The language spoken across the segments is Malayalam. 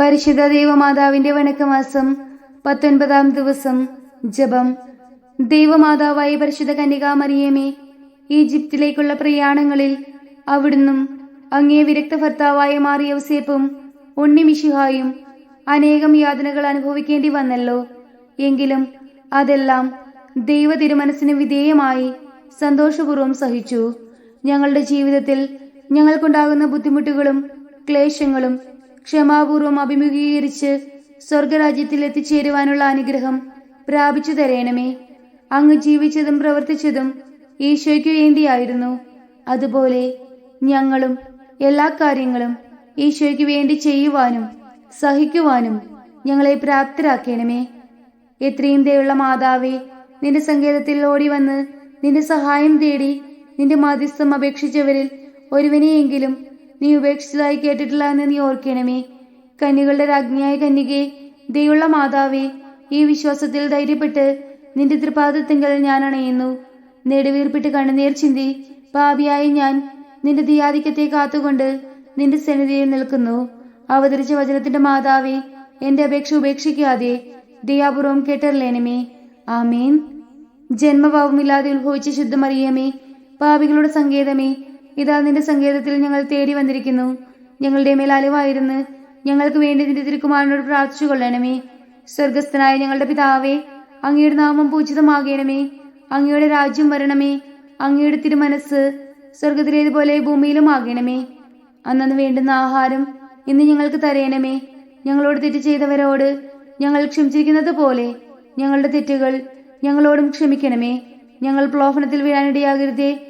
പരിശുദ്ധ ദൈവമാതാവിന്റെ വണക്കമാസം പത്തൊൻപതാം ദിവസം ജപം. ദൈവമാതാവായി പരിശുദ്ധ കന്യകാമറിയമേ ഈജിപ്തിലേക്കുള്ള പ്രയാണങ്ങളിൽ അവിടുന്നും അങ്ങേ വിരക്ത ഭർത്താവായ മാറിയ യൗസേപ്പും ഉണ്ണിമിശിഹായും അനേകം യാതനകൾ അനുഭവിക്കേണ്ടി വന്നല്ലോ. എങ്കിലും അതെല്ലാം ദൈവ തിരുമനസ്സിന് വിധേയമായി സന്തോഷപൂർവം സഹിച്ചു. ഞങ്ങളുടെ ജീവിതത്തിൽ ഞങ്ങൾക്കുണ്ടാകുന്ന ബുദ്ധിമുട്ടുകളും ക്ലേശങ്ങളും ക്ഷമാപൂർവം അഭിമുഖീകരിച്ച് സ്വർഗരാജ്യത്തിൽ എത്തിച്ചേരുവാനുള്ള അനുഗ്രഹം പ്രാപിച്ചു തരേണമേ. അങ്ങ് ജീവിച്ചതും പ്രവർത്തിച്ചതും ഈശോയ്ക്കു വേണ്ടിയായിരുന്നു. അതുപോലെ ഞങ്ങളും എല്ലാ കാര്യങ്ങളും ഈശോയ്ക്ക് വേണ്ടി ചെയ്യുവാനും സഹിക്കുവാനും ഞങ്ങളെ പ്രാപ്തരാക്കണമേ. എത്രയും ദയുള്ള മാതാവേ നിന്റെ സങ്കേതത്തിൽ ഓടി വന്ന് നിന്റെ സഹായം തേടി നിന്റെ മാധ്യസ്ഥം അപേക്ഷിച്ചവരിൽ ഒരുവനെയെങ്കിലും നീ ഉപേക്ഷിച്ചതായി കേട്ടിട്ടില്ല എന്ന് നീ ഓർക്കണമേ. കന്യകളുടെ രാജ്ഞിയായ കന്യകെ ദയുള്ള മാതാവേ ഈ വിശ്വാസത്തിൽ ധൈര്യപ്പെട്ട് നിന്റെ തൃപാദത്തിങ്കൽ ഞാൻ അണയുന്നു. നെടുവീർപ്പിട്ട് കണ്ണുനീർ ചിന്തി പാപിയായി ഞാൻ നിന്റെ ദിയാധിക്യത്തെ കാത്തുകൊണ്ട് നിന്റെ സന്നിധിയിൽ നിൽക്കുന്നു. അവതരിച്ച വചനത്തിന്റെ മാതാവേ എന്റെ അപേക്ഷ ഉപേക്ഷിക്കാതെ ദയാപൂർവം കേട്ടറിലേനമേ ആമേൻ. ജന്മഭാവമില്ലാതെ ഉത്ഭവിച്ച ശുദ്ധമറിയമേ പാപികളുടെ സങ്കേതമേ ഇതാ നിന്റെ സങ്കേതത്തിൽ ഞങ്ങൾ തേടി വന്നിരിക്കുന്നു. ഞങ്ങളുടെ മേൽ അലിവായിരുന്നു ഞങ്ങൾക്ക് വേണ്ടി നിന്റെ തിരുക്കുമാരനോട് പ്രാർത്ഥിച്ചു കൊള്ളണമേ. സ്വർഗസ്ഥനായ ഞങ്ങളുടെ പിതാവേ അങ്ങയുടെ നാമം പൂജിതമാകണമേ. അങ്ങയുടെ രാജ്യം വരണമേ. അങ്ങയുടെ തിരുമനസ് സ്വർഗത്തിലേതുപോലെ ഭൂമിയിലും ആകണമേ അന്നു വേണ്ടുന്ന ആഹാരം ഇന്ന് ഞങ്ങൾക്ക് തരയണമേ ഞങ്ങളോട് തെറ്റ് ചെയ്തവരോട് ഞങ്ങൾ ക്ഷമിച്ചിരിക്കുന്നത് പോലെ ഞങ്ങളുടെ തെറ്റുകൾ ഞങ്ങളോടും ക്ഷമിക്കണമേ. ഞങ്ങൾ പ്രലോഭനത്തിൽ വീഴാനിടയാകരുതേ.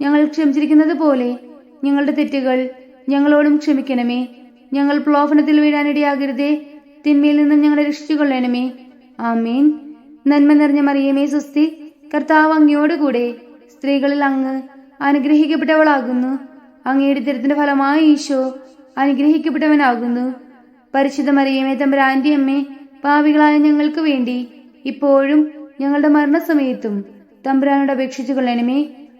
ഞങ്ങൾ ക്ഷമിച്ചിരിക്കുന്നത് പോലെ ഞങ്ങളുടെ തെറ്റുകൾ ഞങ്ങളോടും ക്ഷമിക്കണമേ. ഞങ്ങൾ പ്ലോഫനത്തിൽ വീഴാനിടയാകരുതേ തിന്മയിൽ നിന്നും ഞങ്ങളെ രക്ഷിച്ചുകൊള്ളണമേ. ആമീൻ. നന്മ നിറഞ്ഞ മറിയമേ സുസ്തി കർത്താവ് അങ്ങയോടുകൂടെ സ്ത്രീകളിൽ അങ്ങ് അനുഗ്രഹിക്കപ്പെട്ടവളാകുന്നു. അങ്ങയുടെ തിരത്തിന്റെ ഫലമായ ഈശോ അനുഗ്രഹിക്കപ്പെട്ടവനാകുന്നു. പരിശുദ്ധ മറിയമേ തമ്പുരാന്റെ അമ്മേ പാവികളായ ഞങ്ങൾക്ക് വേണ്ടി ഇപ്പോഴും ഞങ്ങളുടെ മരണസമയത്തും തമ്പുരാനോട് അപേക്ഷിച്ചു കൊള്ളണമേ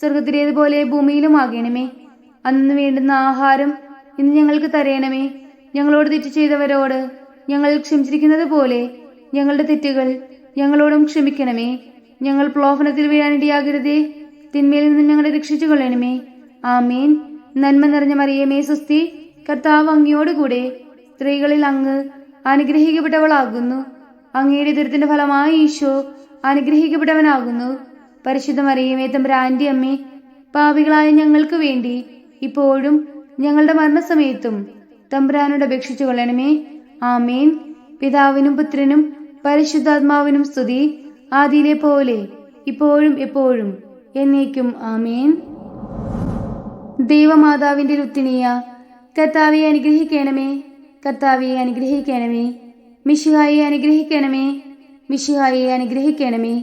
സ്വർഗത്തിലേതുപോലെ ഭൂമിയിലും ആകണമേ അന്ന് വേണ്ടുന്ന ആഹാരം ഇന്ന് ഞങ്ങൾക്ക് തരയണമേ ഞങ്ങളോട് തെറ്റ് ചെയ്തവരോട് ഞങ്ങൾ ക്ഷമിച്ചിരിക്കുന്നത് പോലെ ഞങ്ങളുടെ തെറ്റുകൾ ഞങ്ങളോടും ക്ഷമിക്കണമേ. ഞങ്ങൾ പ്ലോഫനത്തിൽ വീഴാനിടയാകരുതേ. തിന്മയിൽ നിന്ന് ഞങ്ങളെ രക്ഷിച്ചു കൊള്ളണമേ ആമേൻ. നന്മ നിറഞ്ഞ മറിയമേ സുസ്തി കർത്താവ് അങ്ങയോടുകൂടെ സ്ത്രീകളിൽ അങ്ങ് അനുഗ്രഹിക്കപ്പെട്ടവളാകുന്നു. അങ്ങയുടെ ദുരിതത്തിന്റെ ഫലമായി ഈശോ അനുഗ്രഹിക്കപ്പെട്ടവനാകുന്നു. പരിശുദ്ധ മറിയമേ തമ്പുരാന്റെ അമ്മേ പാവികളായ ഞങ്ങൾക്ക് വേണ്ടി ഇപ്പോഴും ഞങ്ങളുടെ മരണസമയത്തും തമ്പുരാനോട് അപേക്ഷിച്ചു കൊള്ളണമേ. ആമേൻ. പിതാവിനും പുത്രനും പരിശുദ്ധാത്മാവിനും സ്തുതി ആദിയിലെ പോലെ ഇപ്പോഴും എപ്പോഴും എന്നേക്കും ആമേൻ. ദൈവമാതാവിന്റെ രുത്തിനിയ കർത്താവെ അനുഗ്രഹിക്കണമേ. കർത്താവെ അനുഗ്രഹിക്കണമേ. മിഷിഹായെ അനുഗ്രഹിക്കണമേ. മിഷിഹായെ അനുഗ്രഹിക്കണമേ.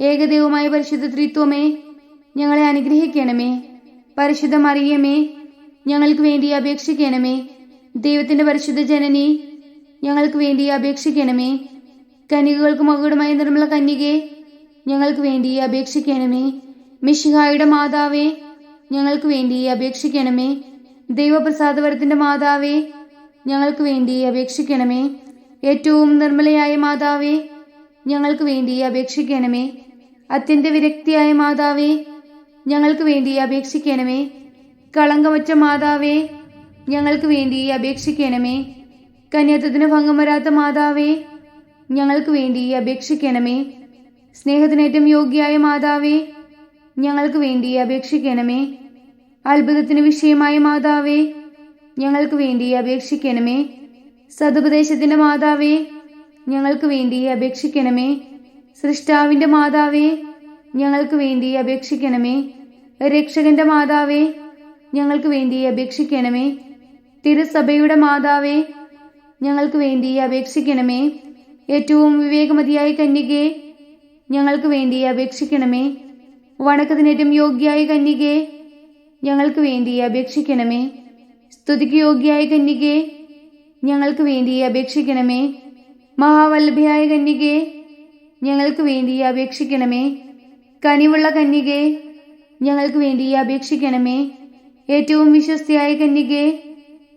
ഏകദൈവമായ പരിശുദ്ധ ത്രിത്വമേ ഞങ്ങളെ അനുഗ്രഹിക്കണമേ. പരിശുദ്ധ മറിയമേ ഞങ്ങൾക്ക് വേണ്ടി അപേക്ഷിക്കണമേ. ദൈവത്തിന്റെ പരിശുദ്ധ ജനനി ഞങ്ങൾക്ക് വേണ്ടി അപേക്ഷിക്കണമേ. കന്യകൾക്ക് മകുടമായി നിർമ്മല കന്യകെ ഞങ്ങൾക്ക് വേണ്ടി അപേക്ഷിക്കണമേ. മിഷിഹായുടെ മാതാവേ ഞങ്ങൾക്ക് വേണ്ടി അപേക്ഷിക്കണമേ. ദൈവപ്രസാദവരത്തിന്റെ മാതാവേ ഞങ്ങൾക്ക് വേണ്ടി അപേക്ഷിക്കണമേ. ഏറ്റവും നിർമ്മലയായ മാതാവേ ഞങ്ങൾക്ക് വേണ്ടി അപേക്ഷിക്കണമേ. അത്യന്ത വിരക്തിയായ മാതാവേ ഞങ്ങൾക്ക് വേണ്ടി അപേക്ഷിക്കണമേ. കളങ്കമറ്റ മാതാവേ ഞങ്ങൾക്ക് വേണ്ടി അപേക്ഷിക്കണമേ. കന്യാത്വത്തിന് ഭംഗം വരാത്ത മാതാവേ ഞങ്ങൾക്ക് വേണ്ടി അപേക്ഷിക്കണമേ. സ്നേഹത്തിനേറ്റം യോഗ്യായ മാതാവേ ഞങ്ങൾക്ക് വേണ്ടി അപേക്ഷിക്കണമേ. അത്ഭുതത്തിന് വിഷയമായ മാതാവേ ഞങ്ങൾക്ക് വേണ്ടി അപേക്ഷിക്കണമേ. സതുപദേശത്തിന്റെ മാതാവേ ഞങ്ങൾക്ക് വേണ്ടി അപേക്ഷിക്കണമേ. സൃഷ്ടാവിന്റെ മാതാവേ ഞങ്ങൾക്ക് വേണ്ടി അപേക്ഷിക്കണമേ. രക്ഷകന്റെ മാതാവേ ഞങ്ങൾക്ക് വേണ്ടി അപേക്ഷിക്കണമേ. തിരുസഭയുടെ മാതാവേ ഞങ്ങൾക്ക് വേണ്ടി അപേക്ഷിക്കണമേ. ഏറ്റവും വിവേകമതിയായ കന്യകെ ഞങ്ങൾക്ക് വേണ്ടി അപേക്ഷിക്കണമേ. വണക്കത്തിനേറ്റം യോഗ്യായ കന്യകെ ഞങ്ങൾക്ക് വേണ്ടി അപേക്ഷിക്കണമേ. സ്തുതിക്ക് യോഗ്യായ കന്യകെ ഞങ്ങൾക്ക് വേണ്ടി അപേക്ഷിക്കണമേ. മഹാവല്ലഭയായ കന്യകെ ഞങ്ങൾക്ക് വേണ്ടി അപേക്ഷിക്കണമേ. കനിവുള്ള കന്യകെ ഞങ്ങൾക്ക് വേണ്ടി അപേക്ഷിക്കണമേ. ഏറ്റവും വിശ്വസ്തയായ കന്യകെ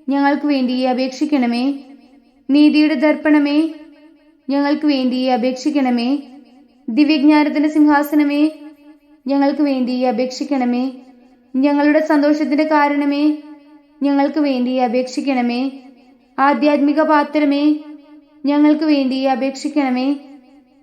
ഞങ്ങൾക്ക് വേണ്ടി അപേക്ഷിക്കണമേ. നീതിയുടെ ദർപ്പണമേ ഞങ്ങൾക്ക് വേണ്ടി അപേക്ഷിക്കണമേ. ദിവ്യജ്ഞാനത്തിന്റെ സിംഹാസനമേ ഞങ്ങൾക്ക് വേണ്ടി അപേക്ഷിക്കണമേ. ഞങ്ങളുടെ സന്തോഷത്തിന്റെ കാരണമേ ഞങ്ങൾക്ക് വേണ്ടി അപേക്ഷിക്കണമേ. ആധ്യാത്മിക പാത്രമേ ഞങ്ങൾക്ക് വേണ്ടി അപേക്ഷിക്കണമേ.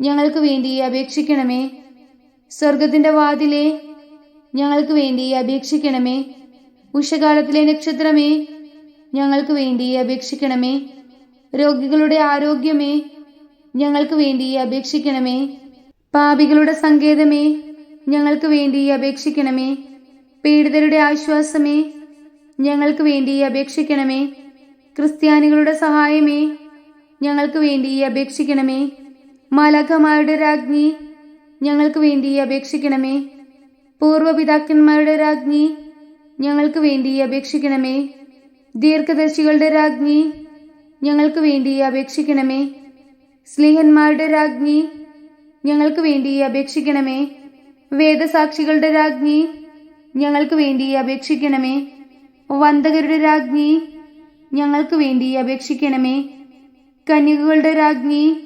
ഞങ്ങൾക്ക് വേണ്ടി അപേക്ഷിക്കണമേ. സ്വർഗത്തിന്റെ വാതിലെ ഞങ്ങൾക്ക് വേണ്ടി അപേക്ഷിക്കണമേ. ഉഷകാലത്തിലെ നക്ഷത്രമേ ഞങ്ങൾക്ക് വേണ്ടി അപേക്ഷിക്കണമേ. രോഗികളുടെ ആരോഗ്യമേ ഞങ്ങൾക്ക് വേണ്ടി അപേക്ഷിക്കണമേ. പാപികളുടെ സങ്കേതമേ ഞങ്ങൾക്ക് വേണ്ടി അപേക്ഷിക്കണമേ. പീഡിതരുടെ ആശ്വാസമേ ഞങ്ങൾക്ക് വേണ്ടി അപേക്ഷിക്കണമേ. ക്രിസ്ത്യാനികളുടെ സഹായമേ ഞങ്ങൾക്ക് വേണ്ടി അപേക്ഷിക്കണമേ. മാലാഖമാരുടെ രാജ്ഞി ഞങ്ങൾക്ക് വേണ്ടി അപേക്ഷിക്കണമേ. പൂർവപിതാക്കന്മാരുടെ രാജ്ഞി ഞങ്ങൾക്ക് വേണ്ടി അപേക്ഷിക്കണമേ. ദീർഘദർശികളുടെ രാജ്ഞി ഞങ്ങൾക്ക് വേണ്ടി അപേക്ഷിക്കണമേ. സ്നേഹന്മാരുടെ രാജ്ഞി ഞങ്ങൾക്ക് വേണ്ടി അപേക്ഷിക്കണമേ. വേദസാക്ഷികളുടെ രാജ്ഞി ഞങ്ങൾക്ക് വേണ്ടി അപേക്ഷിക്കണമേ. വന്ദകരുടെ രാജ്ഞി ഞങ്ങൾക്ക് വേണ്ടി അപേക്ഷിക്കണമേ. കന്യകകളുടെ രാജ്ഞി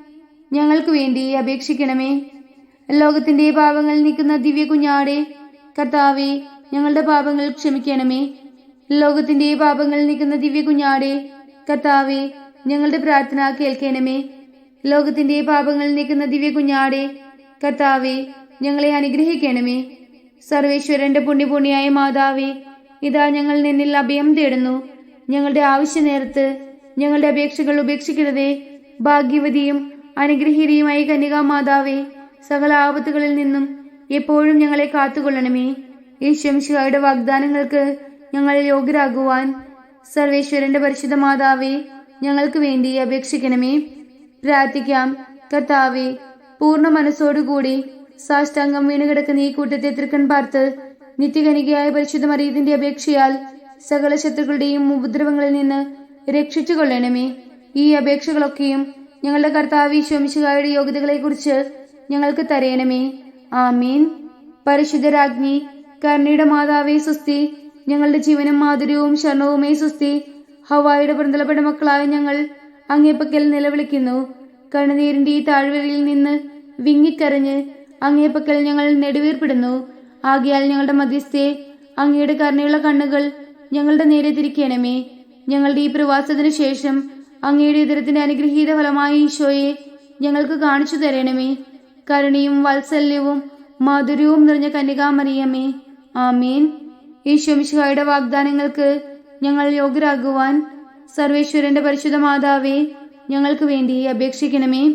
ഞങ്ങൾക്ക് വേണ്ടി അപേക്ഷിക്കണമേ. ലോകത്തിന്റെ പാപങ്ങൾ നീക്കുന്ന ദിവ്യ കുഞ്ഞാടെ കർത്താവെ ഞങ്ങളുടെ പാപങ്ങൾ ക്ഷമിക്കണമേ. ലോകത്തിന്റെ പാപങ്ങൾ നീക്കുന്ന ദിവ്യ കുഞ്ഞാടെ കർത്താവെ ഞങ്ങളുടെ പ്രാർത്ഥന കേൾക്കണമേ. ലോകത്തിന്റെ പാപങ്ങൾ നീക്കുന്ന ദിവ്യ കുഞ്ഞാടെ കർത്താവെ ഞങ്ങളെ അനുഗ്രഹിക്കണമേ. സർവേശ്വരന്റെ പുണ്യപുണ്യായ മാതാവേ ഇതാ ഞങ്ങൾ നിന്നിൽ അഭയം തേടുന്നു. ഞങ്ങളുടെ ആവശ്യ നേരത്ത് ഞങ്ങളുടെ അപേക്ഷകൾ ഉപേക്ഷിക്കരുതേ. ഭാഗ്യവതിയും അനുഗ്രഹീതയുമായ കന്യകാ മാതാവേ സകല ആപത്തുകളിൽ നിന്നും എപ്പോഴും ഞങ്ങളെ കാത്തുകൊള്ളണമേ. ഈ ഈശ്വംശിഹായുടെ വാഗ്ദാനങ്ങൾക്ക് ഞങ്ങൾ യോഗ്യരാകുവാൻ സർവേശ്വരന്റെ പരിശുദ്ധ മാതാവേ ഞങ്ങൾക്ക് വേണ്ടി അപേക്ഷിക്കണമേ. പ്രാർത്ഥിക്കാം. കർത്താവെ പൂർണ മനസ്സോടുകൂടി സാഷ്ടാംഗം വീണുകിടക്കുന്ന ഈ കൂട്ടത്തെ തൃക്കൺ പാർത്ത് നിത്യകനികയായ പരിശുദ്ധ മറിയത്തിന്റെ അപേക്ഷയാൽ സകല ശത്രുക്കളുടെയും ഉപദ്രവങ്ങളിൽ നിന്ന് രക്ഷിച്ചു കൊള്ളണമേ ഈ അപേക്ഷകളൊക്കെയും ഞങ്ങളുടെ കർത്താവ് ശോമിശുകാരുടെ യോഗ്യതകളെക്കുറിച്ച് ഞങ്ങൾക്ക് തരയണമേ ആമീൻ. പരിശുദ്ധരാജ്ഞി കരുണയുടെ മാതാവേ സുസ്തി ഞങ്ങളുടെ ജീവനും മാധുര്യവും ശരണവുമേ സുസ്തി ഹവായുടെ പ്രന്തലപ്പെട്ട മക്കളായ ഞങ്ങൾ അങ്ങേപ്പക്കൽ നിലവിളിക്കുന്നു. കണ്ണുനീരിന്റെ ഈ താഴ്വരയിൽ നിന്ന് വിങ്ങിക്കരഞ്ഞ് അങ്ങേപ്പക്കൽ ഞങ്ങൾ നെടുവീർപ്പെടുന്നു. ആകിയാൽ ഞങ്ങളുടെ മധ്യസ്ഥയെ അങ്ങയുടെ കരുണയുള്ള കണ്ണുകൾ ഞങ്ങളുടെ നേരെ തിരിക്കണമേ. ഞങ്ങളുടെ ഈ പ്രവാസത്തിന് ശേഷം അങ്ങയുടെ ഇതരത്തിന്റെ അനുഗ്രഹീത ഫലമായി ഈശോയെ ഞങ്ങൾക്ക് കാണിച്ചു തരണമേ. കരുണയും വാത്സല്യവും മാധുര്യവും നിറഞ്ഞ കന്യകാമറിയമേ. ആമീൻ. ഈശോമിശിഹായുടെ വാഗ്ദാനങ്ങൾക്ക് ഞങ്ങൾ യോഗ്യരാകുവാൻ സർവേശ്വരന്റെ പരിശുദ്ധ മാതാവേ ഞങ്ങൾക്ക് വേണ്ടി അപേക്ഷിക്കണമേ.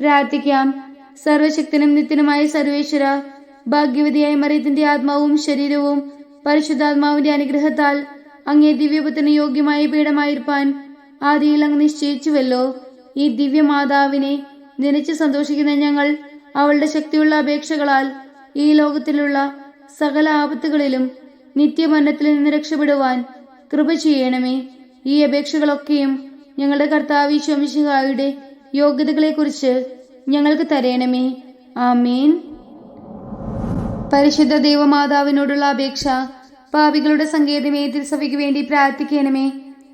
പ്രാർത്ഥിക്കാം. സർവശക്തനും നിത്യനുമായ സർവേശ്വര ഭാഗ്യവതിയായ മറിയത്തിന്റെ ആത്മാവും ശരീരവും പരിശുദ്ധാത്മാവിന്റെ അനുഗ്രഹത്താൽ അങ്ങേ ദിവ്യപുത്രന് യോഗ്യമായ പീഠമായിരിക്കാൻ ആദിയിൽ അങ്ങ് നിശ്ചയിച്ചുവല്ലോ. ഈ ദിവ്യമാതാവിനെ നനച്ച് സന്തോഷിക്കുന്ന ഞങ്ങൾ അവളുടെ ശക്തിയുള്ള അപേക്ഷകളാൽ ഈ ലോകത്തിലുള്ള സകല ആപത്തുകളിലും നിത്യമരണത്തിൽ നിന്ന് രക്ഷപ്പെടുവാൻ കൃപ ചെയ്യണമേ. ഈ അപേക്ഷകളൊക്കെയും ഞങ്ങളുടെ കർത്താവ് ശോമിശിഹായുടെ യോഗ്യതകളെക്കുറിച്ച് ഞങ്ങൾക്ക് തരയണമേ ആമീൻ. പരിശുദ്ധ ദൈവമാതാവിനോടുള്ള അപേക്ഷ പാപികളുടെ സങ്കേതമേ തിരുസഭയ്ക്ക് വേണ്ടി പ്രാർത്ഥിക്കണമേ.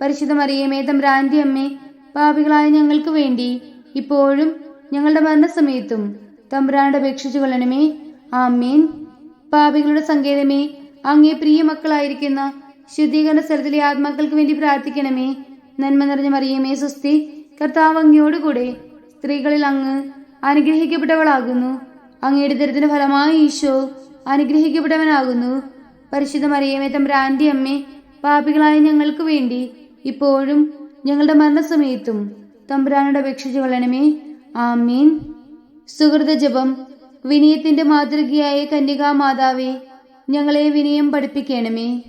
പരിശുദ്ധ മറിയമേ തമ്പ്രാന്റെ അമ്മേ പാപികളായ ഞങ്ങൾക്ക് വേണ്ടി ഇപ്പോഴും ഞങ്ങളുടെ മരണസമയത്തും തമ്പ്രാനോട് അപേക്ഷിച്ചു കൊള്ളണമേ. ആമേൻ. പാപികളുടെ സങ്കേതമേ അങ്ങേ പ്രിയ മക്കളായിരിക്കുന്ന ശുദ്ധീകരണ സ്ഥലത്തിലെ ആത്മാക്കൾക്ക് വേണ്ടി പ്രാർത്ഥിക്കണമേ. നന്മ നിറഞ്ഞ മറിയമേ സുസ്തി കർത്താവ് അങ്ങയോടുകൂടെ സ്ത്രീകളിൽ അങ്ങ് അനുഗ്രഹിക്കപ്പെട്ടവളാകുന്നു. അങ്ങയുടെ ദരിദ്രത്തിന്റെ ഫലമായി ഈശോ അനുഗ്രഹിക്കപ്പെട്ടവനാകുന്നു. പരിശുദ്ധ മറിയമേ തമ്പ്രാന്റെ അമ്മേ പാപികളായ ഞങ്ങൾക്ക് വേണ്ടി ഇപ്പോഴും ഞങ്ങളുടെ മരണസമയത്തും തമ്പുരാനോട് അപേക്ഷിച്ചു കൊള്ളണമേ. ആമീൻ. സുഹൃത ജപം. വിനയത്തിന്റെ മാതൃകയായ കന്യകാ മാതാവേ ഞങ്ങളെ വിനയം പഠിപ്പിക്കണമേ.